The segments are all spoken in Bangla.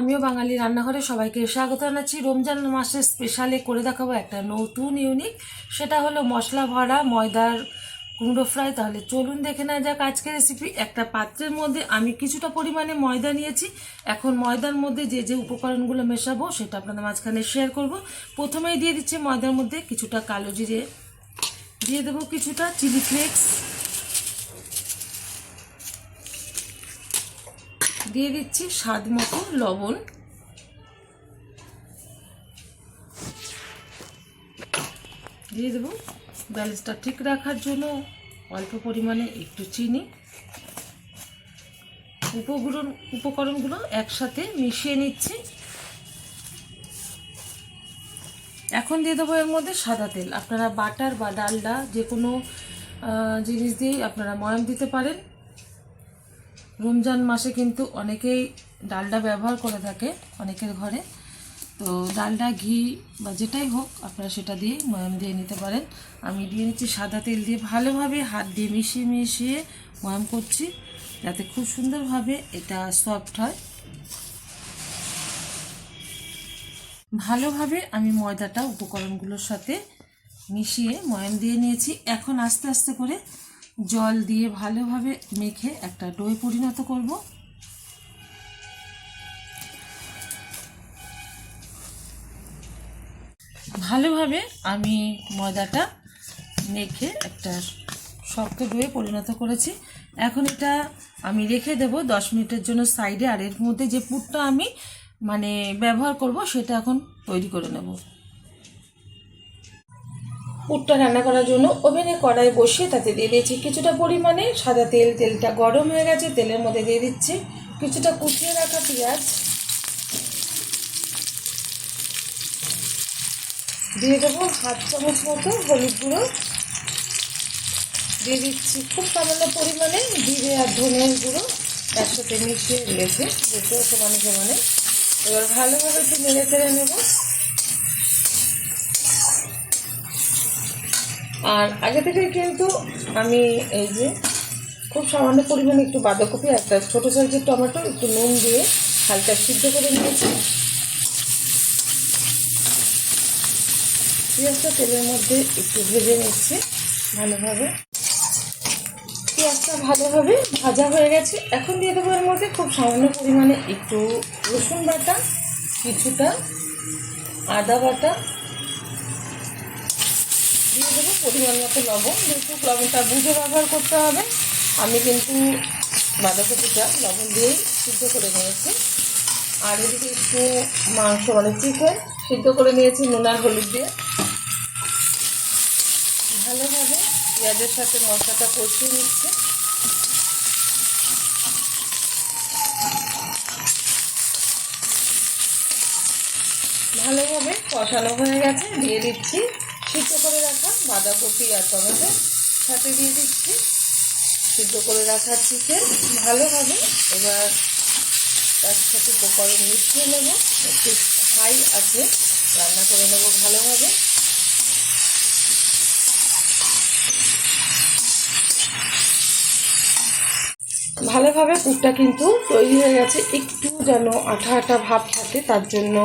আমিও বাঙালি রান্নাঘরে সবাইকে স্বাগত জানাচ্ছি। রমজান মাসের স্পেশালে করে দেখাবো একটা নতুন ইউনিক সেটা হলো মশলা ভরা ময়দার কুমড়ো ফ্রাই তাহলে চলুন দেখে নেওয়া যাক আজকের রেসিপি একটা পাত্রের মধ্যে আমি কিছুটা পরিমাণে ময়দা নিয়েছি। এখন ময়দার মধ্যে যে যে উপকরণগুলো মেশাবো, সেটা আপনাদের মাঝখানে শেয়ার করব। প্রথমেই দিয়ে দিচ্ছি ময়দার মধ্যে কিছুটা কালো জিরে। দিয়ে দেবো কিছুটা চিলি ফ্লেক্স দিয়ে দিচ্ছি স্বাদ মতো লবণ। দিয়ে দেবো ব্যালেন্সটা ঠিক রাখার জন্য অল্প পরিমাণে একটু চিনি। উপকরণ, উপকরণগুলো একসাথে মিশিয়ে নিচ্ছি। এখন দিয়ে দেবো এর মধ্যে সাদা তেল। আপনারা বাটার বা ডালডা যে কোনো জিনিস দিয়েই আপনারা ময়াম দিতে পারেন। রমজান মাসে কিন্তু অনেকেই ডালটা ব্যবহার করে থাকে, অনেকের ঘরে। তো ডালটা ঘি বা যেটাই হোক, আপনারা সেটা দিয়ে ময়াম দিয়ে নিতে পারেন। আমি দিয়ে নিচ্ছি সাদা তেল দিয়ে ভালোভাবে হাত দিয়ে মিশিয়ে মিশিয়ে ময়াম করছি, যাতে খুব সুন্দরভাবে এটা সফট হয়। ভালোভাবে আমি ময়দাটা উপকরণগুলোর সাথে মিশিয়ে ময়াম দিয়ে নিয়েছি। এখন আস্তে আস্তে করে জল দিয়ে ভালোভাবে মেখে একটা ডোয় পরিণত করব। ভালোভাবে আমি ময়দাটা মেখে একটা শক্ত ডোয়ে পরিণত করেছি। এখন এটা আমি রেখে দেব দশ মিনিটের জন্য সাইডে, আর এর মধ্যে যে পুরটা আমি মানে ব্যবহার করব সেটা এখন তৈরি করে নেব। পুরটা রান্না করার জন্য ওভেনে কড়াই বসিয়ে তাতে দিয়ে দিয়েছি কিছুটা পরিমাণে সাদা তেল, তেলটা গরম হয়ে গেছে, তেলের মধ্যে দিয়ে দিচ্ছি কিছুটা কুচিয়ে রাখা পেঁয়াজ। দিয়ে দেবো হাত চামচ মতো হলুদ গুঁড়ো। দিয়ে দিচ্ছি খুব সামান্য পরিমাণে জিরে আর ধনের গুঁড়ো একসাথে মিশিয়ে দিয়েছি যেতে সমানে সমানে। এবার ভালোভাবে একটু নেড়ে চেড়ে নেব। আর আগে থেকে কিন্তু আমি এই যে খুব সামান্য পরিমাণে একটু বাঁধাকপি একটা ছোটো সাইজের টমেটো একটু নুন দিয়ে হালকা সিদ্ধ করে নিয়েছি। পেঁয়াজটা তেলের মধ্যে একটু ভেজে নিচ্ছি ভালোভাবে। পেঁয়াজটা ভালোভাবে ভাজা হয়ে গেছে। এখন দিয়ে দেবো এর মধ্যে খুব সামান্য পরিমাণে একটু রসুন বাটা, কিছুটা আদা বাটা দিয়ে দেবো, পরিমাণ মতো লবণ, যেহেতু লবণটা বুঝে ব্যবহার করতে হবে, আমি কিন্তু বাঁধাকপিটা লবণ দিয়েই সিদ্ধ করে নিয়েছি। আর এদিকে একটু মাংস মানে চিকেন সিদ্ধ করে নিয়েছি নুন আর হলুদ দিয়ে। ভালোভাবে পেঁয়াজের সাথে মশলাটা কষিয়ে নিচ্ছে। ভালোভাবে কষানো হয়ে গেছে, দিয়ে দিচ্ছি সিদ্ধ করে রাখা বাঁধাকপি আর টমেটো সাথে দিয়ে দিচ্ছি। সিদ্ধ করে রাখা চিকেন ভালোভাবে এবার তার সাথে উপকরণ মিশিয়ে নেব। একটু হাই আছে, রান্না করে নেব ভালোভাবে। ভালোভাবে পুরটা কিন্তু তৈরি হয়ে গেছে। একটু যেন আঠা আঠা ভাব থাকে, তার জন্য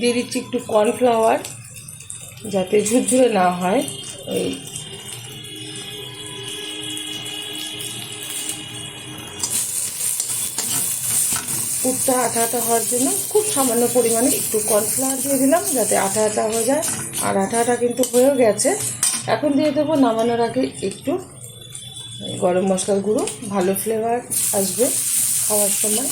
দিয়ে দিচ্ছি একটু কর্নফ্লাওয়ার যাতে ঝুরঝুরে না হয়। এই পুরটা আঠা আঠা হওয়ার জন্য খুব সামান্য পরিমাণে একটু কর্নফ্লাওয়ার দিয়ে দিলাম যাতে আঠা আঠা হয়ে যায়। আর আঠা আঠা কিন্তু হয়েও গেছে। এখন দিয়ে দেবো নামানোর আগে একটু গরম মশলার গুঁড়ো। ভালো ফ্লেভার আসবে খাওয়ার সময়।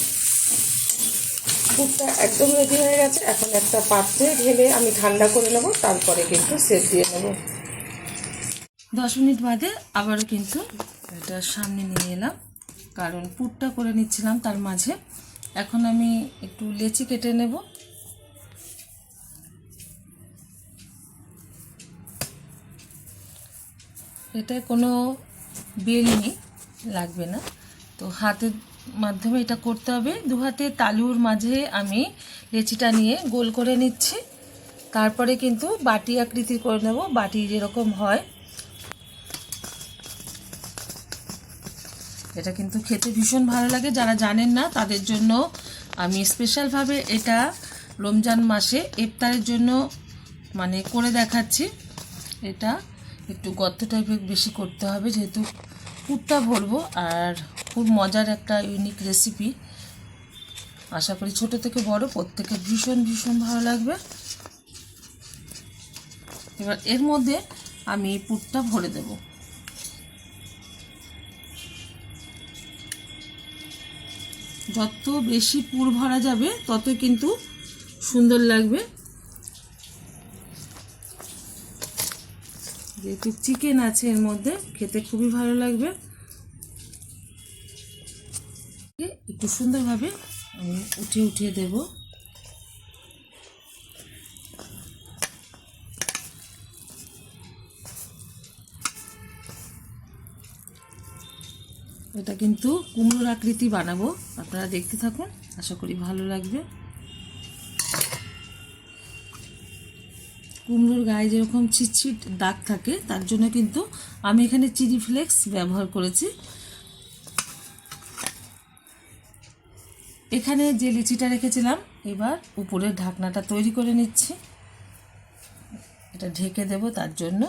পুরটা একদম রেডি হয়ে গেছে। এখন একটা পাত্রে ঢেলে আমি ঠান্ডা করে নেব, তারপরে কিন্তু সেট দিয়ে নেব। দশ মিনিট বাদে আবারও কিন্তু এটা সামনে নিয়ে এলাম। কারণ পুরটা করে নিচ্ছিলাম তার মাঝে। এখন আমি একটু লেচি কেটে নেব। এটা কোনো বেলনি লাগবে না। তো হাতের মাধ্যমে এটা করতে হবে। দু হাতে তালুর মাঝে আমি লেচিটা নিয়ে গোল করে নিচ্ছি। তারপরে কিন্তু বাটি আকৃতির করে নেব, বাটি যেরকম হয়। এটা কিন্তু খেতে ভীষণ ভালো লাগে। যারা জানেন না, তাদের জন্য আমি স্পেশালভাবে এটা রমজান মাসে ইফতারের জন্য মানে করে দেখাচ্ছি। এটা একটু গর্ত টাইপের বেশি করতে হবে, যেহেতু পুরটা ভরবো আর খুব মজার একটা ইউনিক রেসিপি আশা করি ছোট থেকে বড় প্রত্যেকে ভীষণ ভীষণ ভালো লাগবে। এবার এর মধ্যে আমি পুরটা ভরে দেব। যত বেশি পুর ভরা যাবে তত কিন্তু সুন্দর লাগবে। যেহেতু চিকেন আছে এর মধ্যে, খেতে খুবই ভালো লাগবে। একটু সুন্দরভাবে আমি উঠিয়ে উঠিয়ে দেব। এটা কিন্তু কুমড়োর আকৃতি বানাবো, আপনারা দেখতে থাকুন, আশা করি ভালো লাগবে। কুমড়োর গায়ে যেরকম ছিটছিট দাগ থাকে, তার জন্য কিন্তু আমি এখানে চিলি ফ্লেক্স ব্যবহার করেছি। এখানে যে লিচিটা রেখেছিলাম, এবার উপরের ঢাকনাটা তৈরি করে নিচ্ছি। এটা ঢেকে দেব তার জন্য।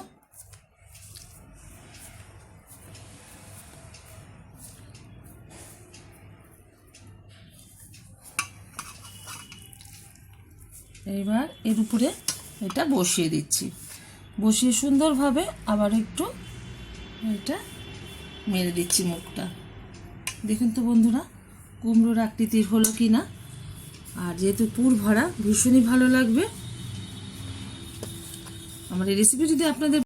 এবার এর উপরে এটা বসিয়ে দিচ্ছি। বসিয়ে সুন্দরভাবে আবার একটু এটা মেরে দিচ্ছি মুখটা। দেখুন তো বন্ধুরা, কুমড়োর আকৃতির হলো কি না আর যেহেতু পুর ভরা, ভীষণই ভালো লাগবে। আমার এই রেসিপি যদি আপনাদের